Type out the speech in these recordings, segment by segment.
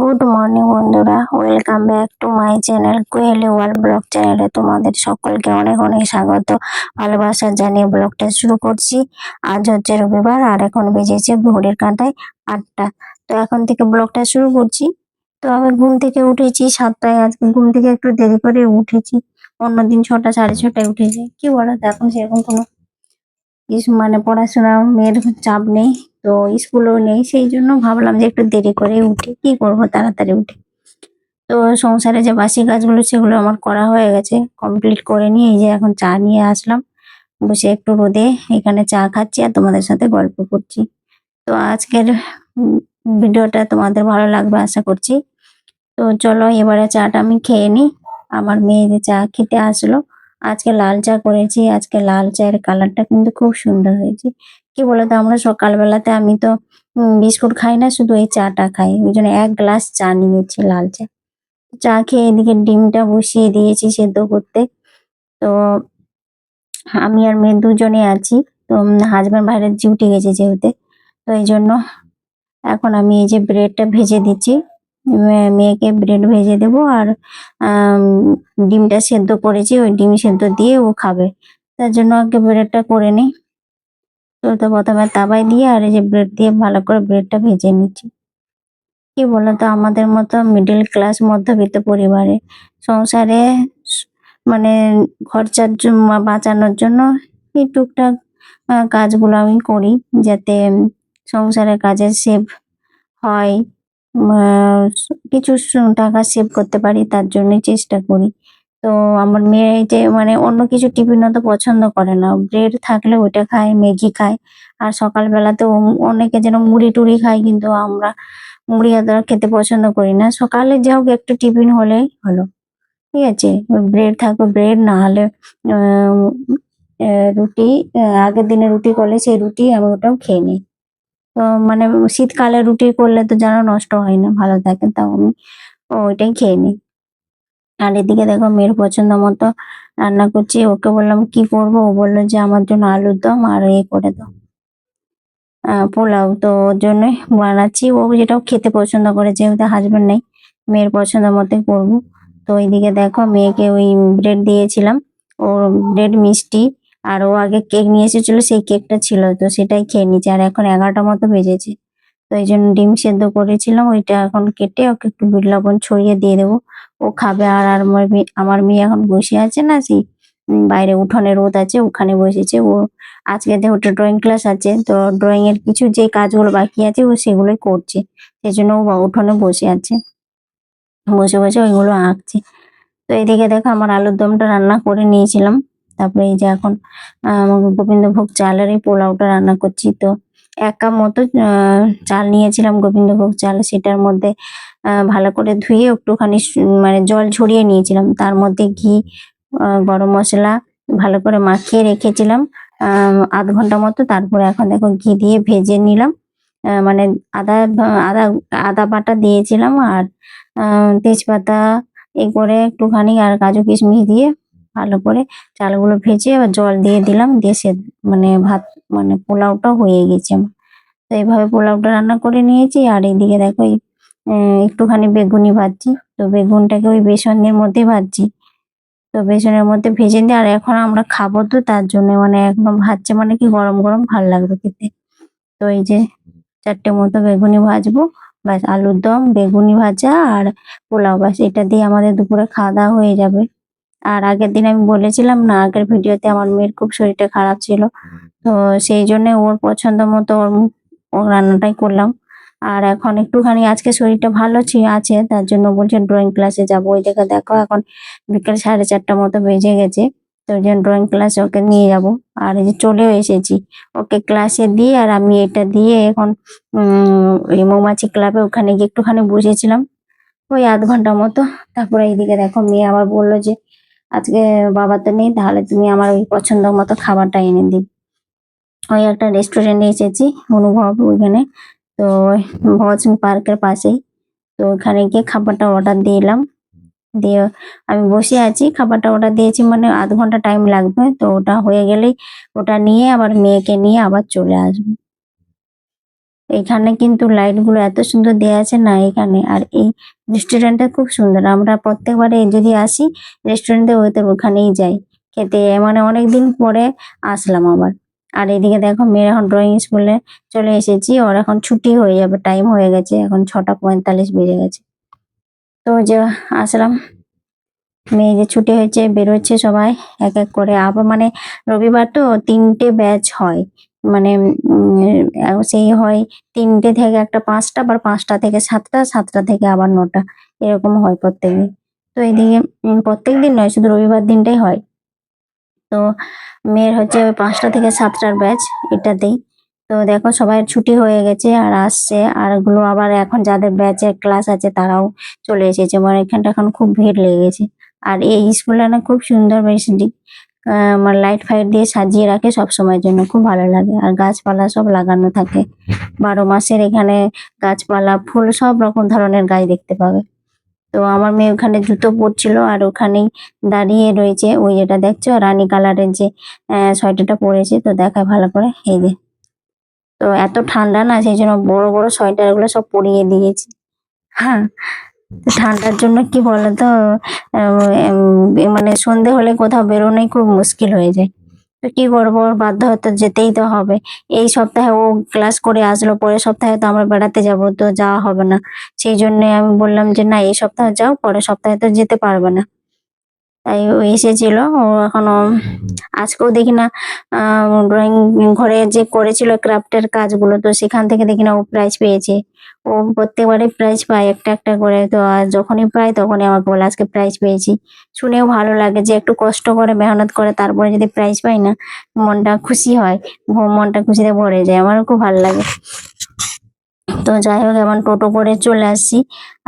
Good morning বন্ধুরা। Welcome back to my channel Koyeli world blog চ্যানেলে তোমাদের সকলকে অনেক অনেক স্বাগত, ভালোবাসা জানিয়ে ব্লগটা শুরু করছি। আজ হচ্ছে রবিবার আর এখন বেজেছে ভোরের কাঁটায় আটটা। তো এখন থেকে ব্লগটা শুরু করছি। তো আমি ঘুম থেকে উঠেছি সাতটায় আজকে ঘুম থেকে একটু দেরি করে উঠেছি। অন্যদিন ছটা, সাড়ে ছটায় উঠেছি। কি বলো এখন সেরকম কোনো মানে পড়াশোনা মেয়ের চাপ নেই, তো স্কুলও নেই, সেই জন্য ভাবলাম যে একটু দেরি করে উঠি। কি করব, তাড়াতাড়ি উঠে। তো সংসারে যে বাসি কাজগুলো, সেগুলো আমার করা হয়ে গেছে কমপ্লিট করে নিয়ে এই যে এখন চা নিয়ে আসলাম। বসে একটু রোদে, এখানে চা খাচ্ছি আর তোমাদের সাথে গল্প করছি। তো আজকের ভিডিওটা তোমাদের ভালো লাগবে, আশা করছি। তো চলো, এবারে চাটা আমি খেয়ে নিই। আমার মেয়ে চা খেতে আসলো আজকে লাল চা করেছি, আজকে লাল চায়ের কালারটা কিন্তু খুব সুন্দর হয়েছে। কি বলতো, আমরা সকালবেলাতে আমি তো বিস্কুট খাই না, শুধু এই চাটা খাই। ওই জন্য এক গ্লাস চা নিয়েছি, লাল চা। চা খেয়ে এদিকে ডিমটা বসিয়ে দিয়েছি সেদ্ধ করতে। তো আমি আর মেয়ে দুজনে আছি, তো হাজব্যান্ড বাইরে ডিউটি গেছে যেহেতু। তো এই জন্য এখন আমি এই যে ব্রেডটা ভেজে দিচ্ছি। মেয়েকে ব্রেড ভেজে দেবো আর ডিমটা সেদ্ধ করেছি, ওই ডিম সেদ্ধ দিয়ে ও খাবে। তার জন্য আগে ব্রেডটা করে নিই। তো তো প্রথমে তাওয়ায় দিয়ে আর এই যে ব্রেড দিয়ে ভালো করে ব্রেডটা ভেজে নিচ্ছি। কি বলতো, আমাদের মতো মিডল ক্লাস মধ্যবিত্ত পরিবারে সংসারে মানে খরচার জন্য বাঁচানোর জন্য এই টুকটাক কাজগুলো আমি করি যাতে সংসারের কাজে সেভ হয়। কিছু টাকা সেভ করতে পারি, তার জন্যই চেষ্টা করি। তো আমার মেয়ে যে মানে অন্য কিছু টিফিন অত পছন্দ করে না। ব্রেড থাকলে ওইটা খায়, ম্যাগি খায়। আর সকালবেলাতে অনেকে যেন মুড়ি টুড়ি খায়, কিন্তু আমরা মুড়ি অত খেতে পছন্দ করি না। সকালে যা হোক একটু টিফিন হলেই হলো। ঠিক আছে? ব্রেড থাকবে ব্রেড, না হলে রুটি আগের দিনে রুটি করলে সেই রুটি আমি ওটাও খেয়ে নিই। তো মানে শীতকালে রুটি করলে তো যেন নষ্ট হয় না, ভালো থাকে, তাও আমি ওইটাই খেয়ে নিই। আর এদিকে দেখো মেয়ের পছন্দ মতো রান্না করছি, ওকে বললাম, কি করব? ও বলল যে, আমার জন্য আলুর দম আর এ করে দাও। পোলাও তো ওর জন্যই বানাচ্ছি। ও যেটাও খেতে পছন্দ করে, যেহেতু হাজবেন্ড নেই, মেয়ের পছন্দ মতোই করব। তো ওইদিকে দেখো মেয়েকে ওই ব্রেড দিয়েছিলাম ও ব্রেড মিষ্টি। আর ও আগে কেক নিয়ে এসেছিল, সেই কেকটা ছিল, তো সেটাই খেয়ে নিচ্ছে আর এখন এগারোটা মতো বেজেছে। তো এই জন্য ডিম সেদ্ধ করেছিলাম, ওইটা এখন কেটে ওকে একটু বিট লবণ ছড়িয়ে দিয়ে দেবো। ও খাবে আর আর আমার মেয়ে আমার মেয়ে এখন বসে আছে না, সেই বাইরে উঠোনে রোদ আছে, ওখানে বসেছে। ও আজকে ওটা ড্রয়িং ক্লাস আছে, তো ড্রয়িং এর কিছু যে কাজগুলো বাকি আছে, ও সেগুলোই করছে। সেই জন্য ও উঠোনে বসে আছে। বসে বসে ওইগুলো আঁকছে। তো এইদিকে দেখো, আমার আলুর দমটা রান্না করে নিয়েছিলাম। তারপরে এই যে এখন গোবিন্দভোগ চালের এই পোলাওটা রান্না করছি। তো এক কাপ মতো চাল নিয়েছিলাম, গোবিন্দভোগ চাল, সেটার মধ্যে ভালো করে ধুয়ে একটুখানি মানে জল ঝরিয়ে নিয়েছিলাম। তার মধ্যে ঘি গরম মশলা ভালো করে মাখিয়ে রেখেছিলাম আধ ঘণ্টা মতো। তারপরে এখন দেখো ঘি দিয়ে ভেজে নিলাম। মানে আদা আদা আদা বাটা দিয়েছিলাম আর তেজপাতা এই করে একটুখানি আর কাজু কিশমিশ দিয়ে ভালো করে চালগুলো ভেজে আবার জল দিয়ে দিলাম। দিয়ে সে মানে ভাত মানে পোলাওটা হয়ে গেছে তো এইভাবে পোলাওটা রান্না করে নিয়েছি। আর এইদিকে দেখো এই একটুখানি বেগুনি ভাজছি। তো বেগুনটাকে ওই বেসনের মধ্যে ভাজছি। তো বেসনের মধ্যে ভেজে নিই আর এখন আমরা খাব তো তার জন্য মানে একদম ভাজছে মানে কি গরম গরম ভালো লাগবে খেতে। তো এই যে চারটে মতো বেগুনি ভাজবো। ব্যাস আলুর দম, বেগুনি ভাজা আর পোলাও। ব্যাস এটা দিয়ে আমাদের দুপুরে খাওয়া দাওয়া হয়ে যাবে। আর আগের দিন আমি বলেছিলাম না আগের ভিডিওতে আমার মেয়ের খুব শরীরটা খারাপ ছিল। তো সেই জন্য ওর পছন্দ মতো ওর ওর রান্নাটাই করলাম। আর এখন একটুখানি আজকে শরীরটা ভালো আছে তার জন্য বলছে ড্রয়িং ক্লাসে যাব। ওই দেখে দেখো এখন বিকেল সাড়ে চারটা মতো বেজে গেছে। তো ওই জন্য ড্রয়িং ক্লাসে ওকে নিয়ে যাব। আর এই যে চলেও এসেছি। ওকে ক্লাসে দিয়ে আর আমি এটা দিয়ে এখন উম ওই মৌমাছি ক্লাবে ওখানে গিয়ে একটুখানি বসেছিলাম। ওই আধ ঘণ্টা মতো। তারপরে এইদিকে দেখো মেয়ে আবার বলল যে আজকে বাবা তো নেই, তাহলে তুমি আমার ওই পছন্দ মতো খাবারটা এনে দিবে। ওই একটা রেস্টুরেন্টে এসেছি, অনুভব ওইখানে। তো ভজ পার্কের পাশেই। তো ওখানে গিয়ে খাবারটা অর্ডার দিলাম দিয়ে আমি বসে আছি, খাবারটা অর্ডার দিয়েছি মানে আধ ঘণ্টা টাইম লাগবে। তো ওটা হয়ে গেলেই ওটা নিয়ে আবার মেয়েকে নিয়ে আবার চলে আসব। এখানে কিন্তু লাইটগুলো এত সুন্দর দেওয়া আছে না এখানে। আর এই রেস্টুরেন্টটা খুব সুন্দর। আমরা প্রত্যেকবারে যদি আসি রেস্টুরেন্টে ওদের ওখানেই যাই। খেতে মানে অনেকদিন পরে আসলাম আবার। আর এদিকে দেখো মেয়ের এখন ড্রয়িং স্কুলে চলে এসেছি। ওর এখন ছুটি হয়ে যাবে টাইম হয়ে গেছে। এখন ছটা পঁয়তাল্লিশ বেজে গেছে। তো যে আসলাম। মেয়ে যে ছুটি হয়েছে, বেরোচ্ছে সবাই এক এক করে। আবার মানে রবিবার তো তিনটে ব্যাচ হয়। মানে উম, সেই হয় তিনটে থেকে একটা পাঁচটা আবার পাঁচটা থেকে সাতটা সাতটা থেকে আবার নটা এরকম হয় প্রত্যেকদিন। তো এদিকে প্রত্যেকদিন নয় শুধু রবিবার দিনটাই হয়। তো মেয়ের হচ্ছে ওই পাঁচটা থেকে সাতটার ব্যাচ এটাতেই। তো দেখো সবাই ছুটি হয়ে গেছে আর আসছে আর ওগুলো আবার এখন যাদের ব্যাচের ক্লাস আছে তারাও চলে এসেছে। মানে এখানটা এখন খুব ভিড় লেগে গেছে আর এই স্কুলটা না খুব সুন্দর বেসিটি মানে লাইট ফাইট দিয়ে সাজিয়ে রাখে সব সময়ের জন্য, খুব ভালো লাগে। আর গাছপালা সব লাগানো থাকে। বারো মাসের এখানে গাছপালা, ফুল সব রকম ধরনের গাছ দেখতে পাবে। তো আমার মেয়ে ওখানে জুতো পরছিল আর ওখানেই দাঁড়িয়ে রয়েছে। ওই যেটা দেখছ, রানী কালারের যে সোয়েটারটা পরেছে, তো দেখায় ভালো করে। এই যে। তো এত ঠান্ডা না, সেই জন্য বড় বড় সোয়েটারগুলো সব পরিয়ে দিয়েছি। হ্যাঁ। ঠান্ডার জন্য কি বলতো মানে সন্ধে হলে কোথাও বেরোনোই খুব মুশকিল হয়ে যায়। তো কি করব বাধ্য হয়তো যেতেই তো হবে। এই সপ্তাহে ও ক্লাস করে আসলো, পরের সপ্তাহে তো আমরা বেড়াতে যাব, তো যাওয়া হবে না। সেই জন্য আমি বললাম যে, না, এই সপ্তাহে যাও, পরের সপ্তাহে তো যেতে পারবে না। তাই ও এসেছিল। ও এখনও আজকেও দেখি না ড্রয়িং ঘরে যে করেছিল ক্রাফটের কাজগুলো তো সেখান থেকে দেখি না ও প্রাইজ পেয়েছে। ও প্রত্যেকবারে প্রাইজ পায় একটা একটা করে। তো আর যখনই পায় তখনই আমাকে বলে আজকে প্রাইজ পেয়েছি। শুনেও ভালো লাগে যে একটু কষ্ট করে মেহনত করে তারপরে যদি প্রাইজ পাই না মনটা খুশি হয় মনটা খুশিতে ভরে যায়। আমারও খুব ভালো লাগে। তো যাই হোক এখন টোটো করে চলে আসছি।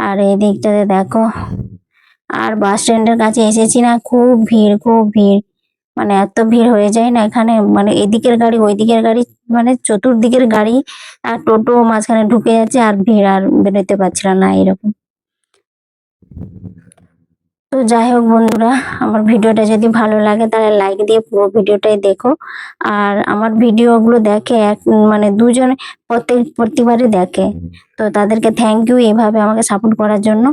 আর এই দিকটাতে দেখো। আর বাস স্ট্যান্ডের কাছে এসেছি না, খুব ভিড় খুব ভিড়। মানে এত ভিড় হয়ে যায় না এখানে মানে এদিকের গাড়ি ওই দিকের গাড়ি মানে চতুর্দিকের গাড়ি আর টোটো মাঝখানে ঢুকে যাচ্ছে আর ভিড় আর বেরোতে পারছিলাম না এরকম। তো যাই হোক বন্ধুরা, আমার ভিডিওটা যদি ভালো লাগে তাহলে লাইক দিয়ে পুরো ভিডিওটাই দেখো। আর আমার ভিডিওগুলো দেখে এক মানে দুজন প্রত্যেক, প্রতিবারই দেখে। তো তাদেরকে থ্যাংক ইউ এভাবে আমাকে সাপোর্ট করার জন্য।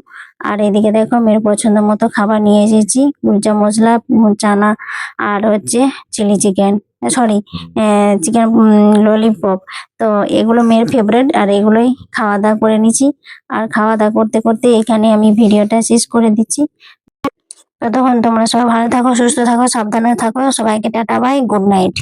আর এদিকে দেখো মেয়ের পছন্দ মতো খাবার নিয়ে এসেছি। কুলচা মশলা চানা, আর হচ্ছে chilli chicken sorry chicken lollipop তো এগুলো মেয়ের ফেভারিট আর এগুলোই খাওয়া দাওয়া করে নিচ্ছি আর খাওয়া দাওয়া করতে করতে এখানে আমি ভিডিওটা শেষ করে দিচ্ছি। ততক্ষণ তোমরা সবাই ভালো থাকো সুস্থ থাকো সাবধানে থাকো। সবাইকে টাটা বাই গুড নাইট